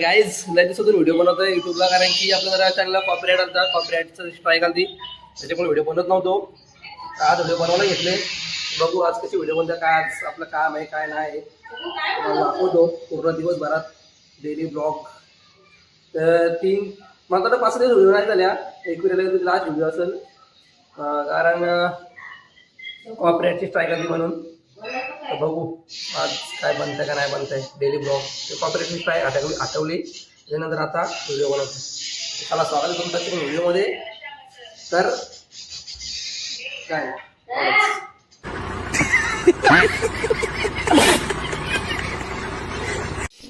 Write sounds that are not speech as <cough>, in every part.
Guys लयतीसोबत video बनवतोय युट्यूबला कारण की आपल्या जरा चॅनलला कॉपीराईट आलता कॉपीराईटचं स्ट्राईक आलती. त्याच्यामुळे व्हिडिओ बनवत नव्हतो. आज व्हिडिओ बनवायला घेतले. बघू आज कशी व्हिडिओ बनते काय आज आपलं काम आहे काय नाही दाखवतो. पूर्ण दिवसभरात डेली ब्लॉग तर तीन मला तर पाच दिवस व्हिडिओ नाही झाल्या. एक लास्ट व्हिडिओ असेल. कारण कॉपरेटची स्ट्राईक आली म्हणून. तर बघू आज काय बनतंय का नाही बनतंय. डेली ब्लॉग ते कॉपरेटिव्ह स्ट्राईक आठवली आठवली. त्याच्यानंतर आता व्हिडिओ बनवतो चला स्वागत आहे तुमचं व्हिडिओमध्ये तर काय?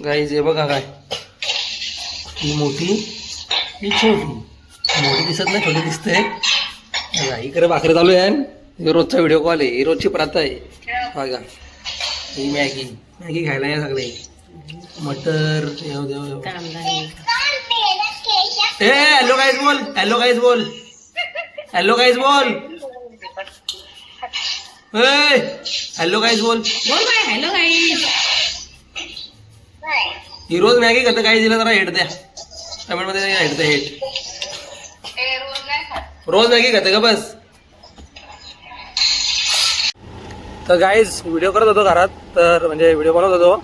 गाईज हे बघा काय. ही मोठी ही छोटी. मोठी दिसत नाही छोटी दिसते. इकडे भाकरी चालू आहे. रोजचा व्हिडिओ कॉल आहे. ही रोजची प्रथा आहे. बघा. ही मॅगी. मॅगी खायला या सगळे. मटर देव देव देव ए हॅलो गाईज बोल. हॅलो गाईज बोल. हॅलो गाईज बोल. हॅलो गाईज बोल. बोल बाय हॅलो गाईज ही रोज मॅगी खातं काही दिलं जरा हेट द्या. कमेंटमध्ये हेट द्या हेट रोज मॅगी खाते का बस? तर गाईज व्हिडिओ करत होतो घरात तर म्हणजे व्हिडिओ बनवत होतो.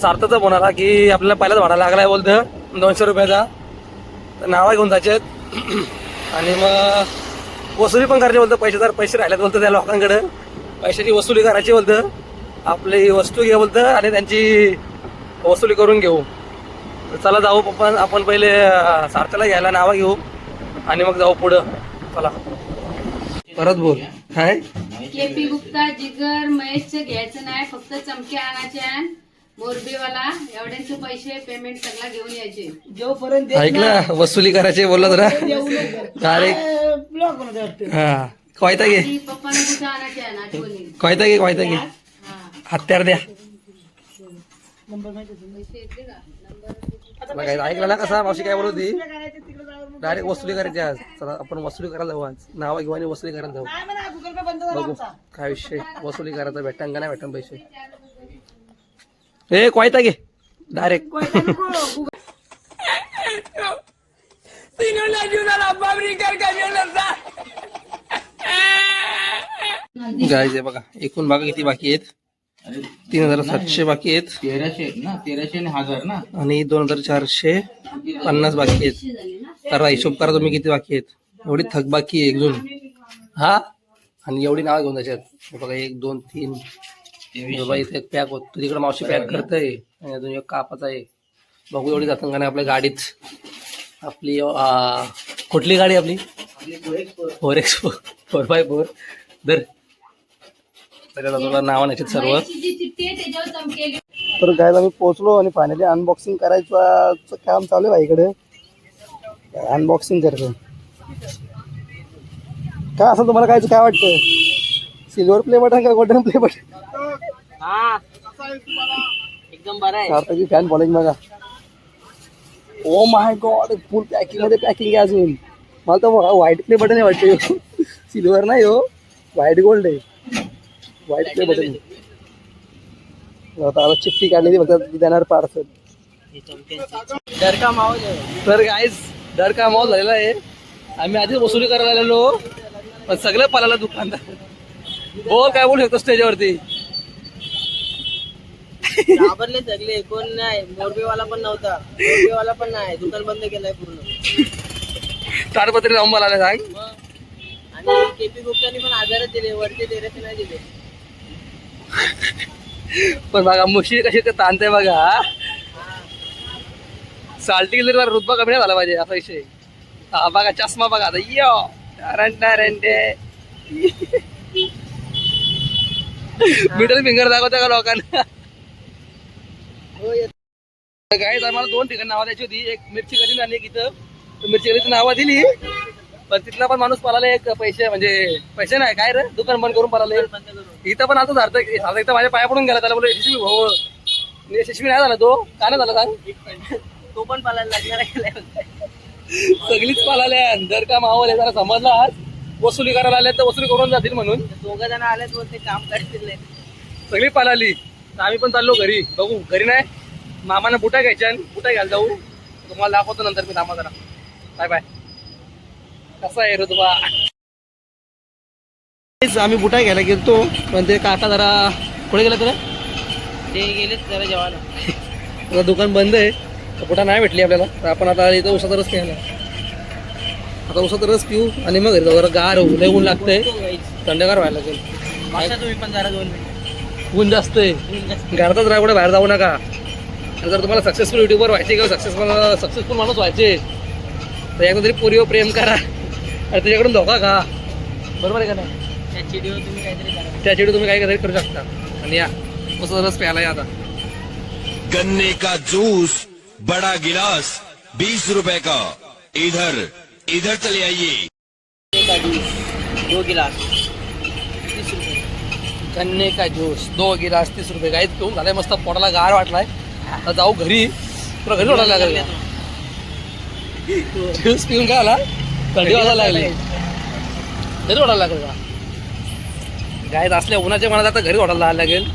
सार्थच फोन आला की आपल्याला पहिलाच भाडा आहे बोलतं दोनशे रुपयाचा. तर नावा घेऊन जायचे <clears throat> आणि मग वसुली पण करायची बोलतं पैसे जर पैसे राहिलेत बोलतं त्या लोकांकडे. पैशाची वसुली करायची बोलतं आपली वस्तू घे बोलतं आणि त्यांची वसुली करून घेऊ. तर चला जाऊ पण आपण पहिले सार्थला घ्यायला नावं घेऊ. आणि मग जाऊ पुढं. चला. परत बोल. काय केपी गुप्ता जिगर महेशचं घ्यायचं नाही फक्त चमके आणायचे आण मोरबीवाला एवढ्यांचे पैसे पेमेंट सगळा घेऊन यायचे. जोपर्यंत ऐकलं वसुली करायची बोलला जरा डायरेक्ट हा कोयता घे. कुठं आणायचे आठवणी कोयता घे कोयता घे. हा. हत्यार द्या. पैसे येते का? नंबर बघा, ऐकलं ना कसा मावशी काय बोलत होती? डायरेक्ट वसुली करायची आज. चला आपण वसुली करायला जाऊ आज. नावा घेऊ आणि वसुली करायला जाऊ. गुगल पे बंद झाला बघू. आमचा. काय विषय? वसुली करायचा भेटन का नाही भेटन पैसे? ए कोयता घे. डायरेक्ट कोयता नको, गुगल- गायचे बघा एकूण बघा किती बाकी आहेत? तीन हजार सातशे बाकी आहेत. तेराशे आहेत ना तेराशे आणि हजार ना? आणि दोन हजार चारशे पन्नास बाकी आहेत. तर हिशोब करा तुम्ही किती बाकी आहेत. एवढी थक बाकी आहे एकजून. हा? आणि एवढी नावं घेऊन त्याच्यात बघा एक दोन तीन. बाबा इथे एक पॅक होत. तिकडे मावशी पॅक करतय. आणि अजून एक कापाचा आहे. बघू एवढी जातं का नाही आपल्या गाडीत. आपली कुठली गाडी आपली? Four X four four by four दर त्याच्यात तुला नाव नाही सर्व तर काय आम्ही पोहोचलो आणि फायनली अनबॉक्सिंग करायचं काम चालू आहे भाईकडे. अनबॉक्सिंग करतो काय असं तुम्हाला काय काय वाटतं सिल्वर प्ले बटन का गोल्डन प्ले बटन एकदम बरं आहे. सार्थकी फॅन फॉलोइंग बघा. Oh my god full पॅकिंगमध्ये packing आहे अजून. मला तर व्हाईट प्ले बटन आहे वाटतं. सिल्वर नाही हो. व्हाईट गोल्ड आहे. व्हाईट प्ले बटन आता चिठ्ठी काढलेली फक्त ती देणार पार्सल. डर का माहोल तर गाईज दर का झालेला आहे. आम्ही आधीच वसुली करायला आलेलो. पण सगळं पालाला दुकानदार बोल काय बोलू शकतो स्टेजवरती घाबरले सगळे. कोण नाही. मोरबीवाला पण नव्हता. मोरबीवाला पण नाही. दुकान बंद केलाय पूर्ण. ताडपत्री जाऊन मला सांग आणि केपी गुप्तानी पण आजारच दिले. वरचे तेराशे नाही दिले. पण बघा मुशी कशी ते ताणते बघा. साल्टी गेली तर रुतबा कमी नाही झाला पाहिजे असा विषय हा बघा चष्मा बघा आता. यो टारन मिडल फिंगर दाखवता का लोकांना? काय आम्हाला दोन ठिकाणी नावं द्यायची होती. एक मिरची गली आणि एक इथं. तर मिरची गलीची नावं दिली. पण तिथला पण माणूस पळाला एक पैसे म्हणजे पैसे नाही काय रे? दुकान बंद करून पळाले इथं पण आता झालं इथं माझ्या पाया पडून गेला त्याला बोललो यशस्वी भाऊ यशस्वी नाही झाला तो? का नाही झाला सांग? तो पण पालायला लागणार सगळीच पालाल्या दर का माहोल आहे जरा समजला आज. वसुली करायला आल्या तर वसुली करून जातील म्हणून. दोघ जण आलेत बोलते काम करतील सगळी तर आम्ही पण चाललो घरी. बघू घरी नाही. मामाने बुटा घ्यायच्या बुटा घ्यायला जाऊ. तुम्हाला दाखवतो नंतर मी थांबा जरा. Bye bye. कसा आहे ऋतुबा आम्ही बुटा घ्यायला गेलतो पण ते काका जरा कुठे गेला तर ते गेलेत जरा जेवायला. दुकान बंद आहे तर बुटा नाही भेटली आपल्याला. तर आपण आता इथं उसाचा रस प्यायला. आता उसाचा रस पिऊ आणि मग घरी जाऊ. जरा गार होऊ लय ऊन लागतंय. थंडगार व्हायला लागेल. बसा तुम्ही पण जरा दोन मिनिट. ऊन जास्त आहे. घरातच राहा कुठे बाहेर जाऊ नका. जर तुम्हाला सक्सेसफुल युट्यूबर व्हायचे किंवा सक्सेसफुल सक्सेसफुल माणूस व्हायचे तर एकदा तरी पोरीवर प्रेम करा. आणि त्याच्याकडून धोका खा. बरोबर आहे का नाही? त्या चिडीवर तुम्ही काहीतरी करा. त्याच्याकडे तुम्ही काही काहीतरी करू शकता. आणि या. उसाचा रस प्यायला या आता. गन्ने का जूस बड़ा गिलास बीस रुपए का. इधर इधर चले आइए। आधी दो गिलास तीस रुपये गन्ने का ज्यूस दो गिलास तीस रुपये गाईत पिऊन झालाय मस्त पोटाला गार वाटलाय. आता जाऊ घरी. तुला घरी वाटायला लागेल का? ज्यूस पिऊन काय आला थंडी वाजायला लागली. घरी वाटायला लागेल का? गायत असल्या उन्हाच्या मनात आता घरी वाटायला लागेल.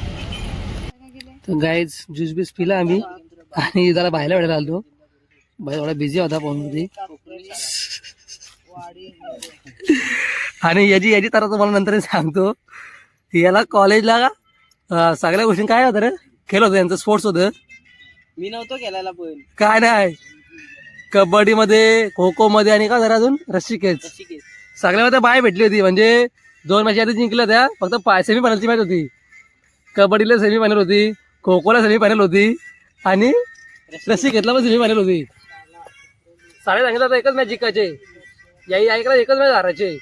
तर गायच ज्यूस बीस पिला आम्ही. आणि जरा बाहेर वेळेला आलो. बाहेर थोडा बिझी होता फोनमध्ये आणि याची याची तर तुम्हाला नंतर सांगतो. याला कॉलेजला का? सगळ्या गोष्टी काय होतं रे? खेळ होतं यांचं स्पोर्ट्स होतं. मी नव्हतो केलायला पण. काय नाही. कबड्डीमध्ये खो खो मध्ये आणि का जरा अजून? रस्सी खेच कशी केस सगळ्यामध्ये बाय भेटली होती. म्हणजे दोन मॅच आधी जिंकल्या त्या फक्त पाय सेमी फायनलची मॅच होती. कबड्डीला सेमी फायनल होती खो खोला सेमी फायनल होती आणि रस्सी घेतला पण सेमी फायनल होती. साडे सांगितलं तर एकच मॅच जिंकायचे. याही ऐकला एकच मॅच हारायचे.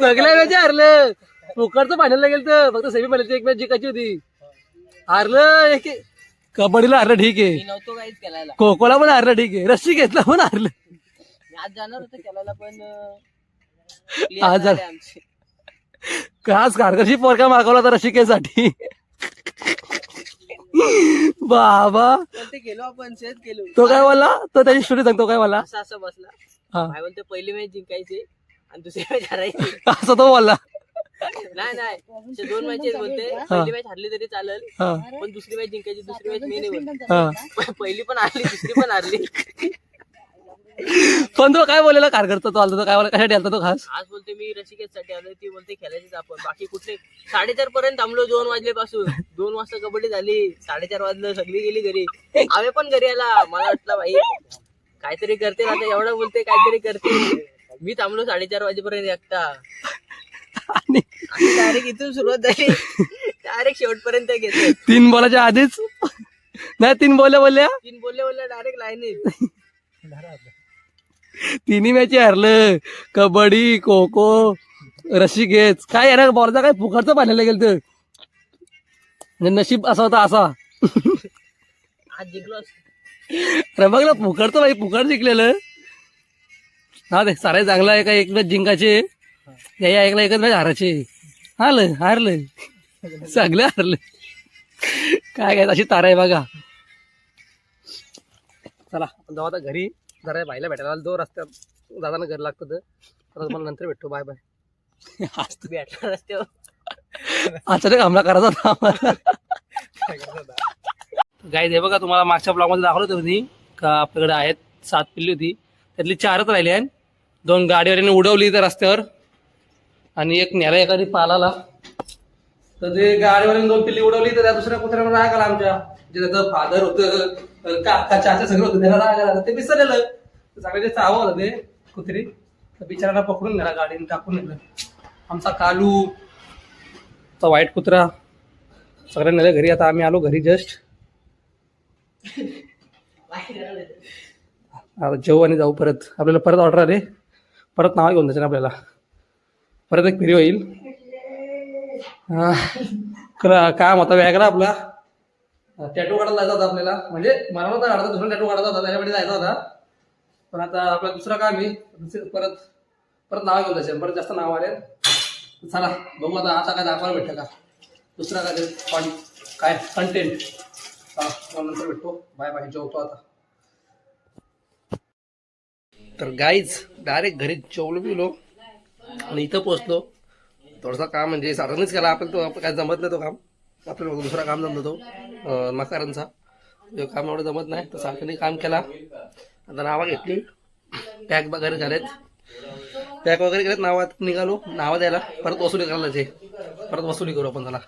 सगळ्या मॅच हारलं. पोकरचं फायनलला गेलं तर फक्त सेमी फायनलची एक मॅच जिंकायची होती. हारलं एक कबड्डीला हारलं ठीक मी आहे नव्हतो काहीच खो खोला पण हारलं ठीक आहे. रस्सी घेतला पण हारलं. मी आज जाणार होतो केलायला पण अं, आज clear जा- झाले आमचे. खास कारकरशी पोरका मागवला तर शिकेसाठी बाबा. पण ते गेलो आपण सेट केलो तो काय बोलला? तो त्याची स्टोरी सांगतो काय बोलला? असं असं बसला. हा. काय बोलते पहिली मॅच जिंकायची आणि दुसरी मॅच हारायची. <laughs> असं तो बोलला. नाही नाही. <laughs> दोन मॅचेस बोलते. पहिली मॅच हरली तरी चालेल हा. पण दुसरी मॅच जिंकायची दुसरी मॅच मी नाही बोलत. हा <laughs> पहिली पण हारली दुसरी पण हारली. <laughs> पण तो काय बोललेला कारकरचा तो आलता तो काय बोला कशासाठी आलता तो खास? आज बोलते मी रसिकेसाठी आलोय ती बोलते खेळायचीच आपण. बाकी कुठले? साडेचार पर्यंत थांबलो दोन वाजल्यापासून. दोन वाजता कबड्डी झाली साडेचार वाजलं सगळी गेली घरी. आम्ही पण घरी आला मला वाटलं भाई काहीतरी करते आता एवढं बोलते काहीतरी करते. मी थांबलो साडेचार वाजेपर्यंत एकटा. आणि डायरेक्ट इथून सुरुवात झाली. डायरेक्ट शेवटपर्यंत घेते तीन बॉलाच्या आधीच? नाही तीन बोलल्या बोलल्या? तीन बोलले बोलले डायरेक्ट लाईनीत तिन्ही मॅच हरलं. कबड्डी खो खो रस्सी घेच काय यार बॉलचा काय फुकटचं पाण्याला गेलं तर म्हणजे नशीब असा होता असा. आज जिंकलो असतो. अरे बघ ना फुकटचं बाई फुकट जिंकलेलं. हा ते सारे चांगला आहे का एक मॅच जिंकायचे? या ऐकला एकच मॅच हारायचे. हारलं हारलं सगळं हारलं. काय काय अशी तारा आहे बघा. चला जाऊ आता घरी. जरा बाईला भेटायला तो रस्त्यात जाताना घर लागतं तर तुम्हाला नंतर भेटतो. Bye bye. भेटला रस्त्यावर. अचानक हमला करायचा होता गाय हे बघा तुम्हाला मागच्या ब्लॉगमध्ये दाखवलं होतं मी. का आपल्याकडे आहेत सात पिल्ली होती. त्यातली चारच राहिली आहेत. दोन गाडीवाल्याने उडवली त्या रस्त्यावर. आणि एक न्याला एखादी पालाला. तर ते गाडीवरून दोन पिल्ली उडवली तर त्या दुसऱ्या कुत्र्यावर राग आला आमच्या. जे त्याचं फादर होतं काका चाचा सगळं होतं त्याला राग आला. ते विसरलेलं. सगळ्याचे सगळे ते चावं होतं ते कुत्री. तर बिचाराला पकडून नेला गाडीने टाकून नेलं. आमचा कालू. तो वाईट कुत्रा. सगळ्या नेलं घरी आता आम्ही आलो घरी जस्ट आता जेवू आणि जाऊ परत. आपल्याला परत ऑर्डर आले. परत नाव घेऊन द्यायचं आपल्याला. परत एक फेरी होईल हा. काम होता वेगळा आपला. टॅटू काढायला जायचा होता आपल्याला. म्हणजे मला नव्हता अर्धा दुसरा टॅटू काढायचा होता त्याच्यामध्ये जायचा होता. पण आता आपला दुसरा काम आहे. दुसरं परत परत नाव घेऊन जायचं. परत जास्त नाव आले. चला बघू आता आता काय दाखवायला भेटतं का. दुसरा काय कॉन काय कंटेंट नंतर भेटतो. बाय बाय जेवतो आता. तर गाईज डायरेक्ट घरी जेवलो बिलो आणि इथं पोचलो थोडंसं काम म्हणजे साधारणच केला. आपण तो आपण काय जमत नाही तो काम. आपल्याला दुसरा काम जमतो तो मकारांचा. तो काम एवढं जमत नाही. तर सारख्याने काम केला. आता नावा घेतली. पॅक वगैरे झालेत. पॅक वगैरे केलेत. नावात निघालो. नावा द्यायला. परत वसुली करायला ते परत वसुली करू आपण त्याला.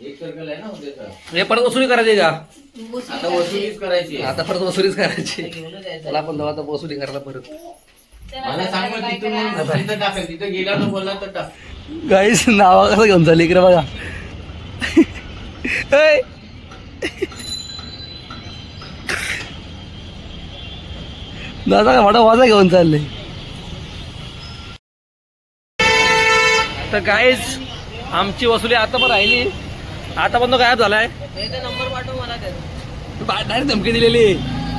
एक सर्कल आहे ना उद्याचा हे परत वसुली करायची का? आता वसुलीच करायची. आहे. आता परत वसुलीच करायची. त्याला आपण जाऊ आता वसुली करायला परत. मला सांग मग तिथून मग तिथं टाकेल तिथं गेला तर बोलला तर टाक. गाईस नावा कसं घेऊन चालली इकडे बघा. ऐ. दादा का मोठा वाजा घेऊन चालले. तर गाईस आमची वसुली आता पण राहिली. आता पण तो गायब झालाय. नंबर पाठव मला त्याचा. डायरेक्ट धमकी दिलेली.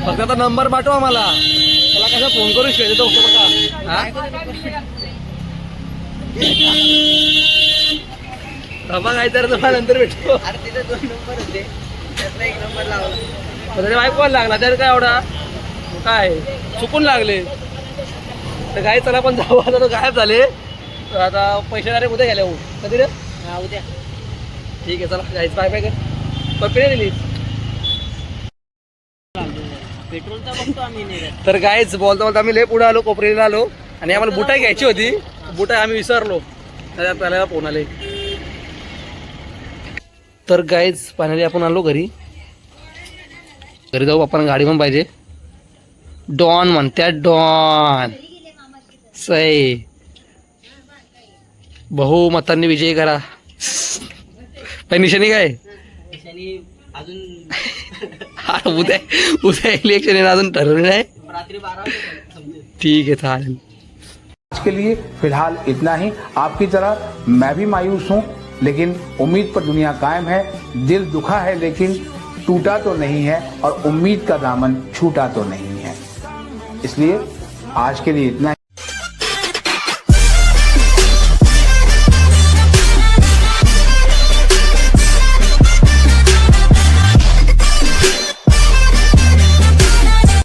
फक्त आता नंबर पाठवा मला त्याला कसा फोन करून शिवाय देतो फक्त बघा. हा? काय तर तुम्हाला नंतर भेटतो. अरे तिथे दोन नंबर होते. त्यातला एक नंबर लावला त्याच्या बायकोला लागला त्याला काय एवढा? काय? चुकून लागले. तर काय चला पण जाऊ. आता तो गायब झाले. तर आता पैसे डायरेक्ट उद्या गेले हो कधी रे? हा उद्या. ठीक आहे चला. जायचं. बाय बाय कर. पप्पी दिली. पेट्रोलचा बघतो आम्ही नाही तर गायच बोलता बोलता आम्ही लय पुढे आलो कोपरीला आलो. आणि आम्हाला बुटा घ्यायची होती. बुटा आम्ही विसरलो. तर त्याला फोन आले तर गायच पाण्याने आपण आलो घरी. घरी जाऊ आपण गाडी पण पाहिजे. डॉन म्हणत्या डॉन. सई. बहुमतांनी विजय करा. पण निशाणी काय? अजून <laughs> हा, उद्या उद्या इलेक्शन येणं अजून ठरवलं नाही रात्री बारा ठीक आहे चालेल आज के लिए फ़िलहाल इतना ही। आपकी तरह मैं भी मायूस हूँ लेकिन उम्मीद पर दुनिया कायम है। दिल दुखा है लेकिन टूटा तो नहीं है और उम्मीद का दामन छूटा तो नहीं है। इसलिए आज के लिए इतना ही।